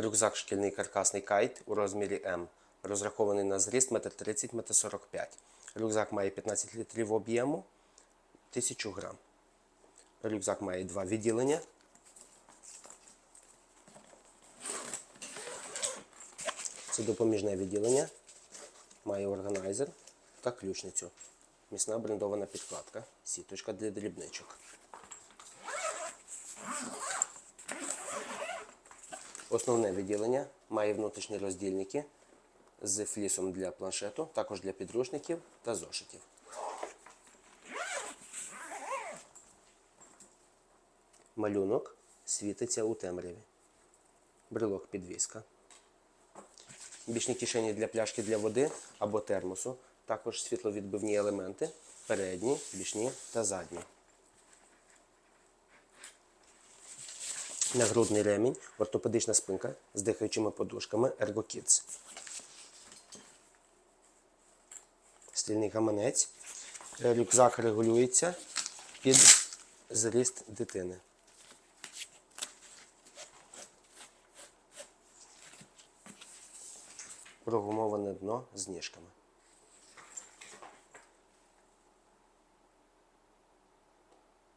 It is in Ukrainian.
Рюкзак шкільний каркасний кайт у розмірі М. Розрахований на зріст 1,30 м 45 Рюкзак має 15 літрів об'єму 1000 грам. Рюкзак має два відділення. Це допоміжне відділення. Має органайзер та ключницю. Міцна брендована підкладка. Сіточка для дрібничок. Основне відділення має внутрішні роздільники з флісом для планшету, також для підручників та зошитів. Малюнок світиться у темряві. Брелок підвіска. Бічні кишені для пляшки для води або термосу. Також світловідбивні елементи передні, бічні та задні. Нагрудний ремінь, ортопедична спинка з дихаючими подушками Ergo Kids. Стільний гаманець. Е, Рюкзак регулюється під зріст дитини. Прогумоване дно з ніжками.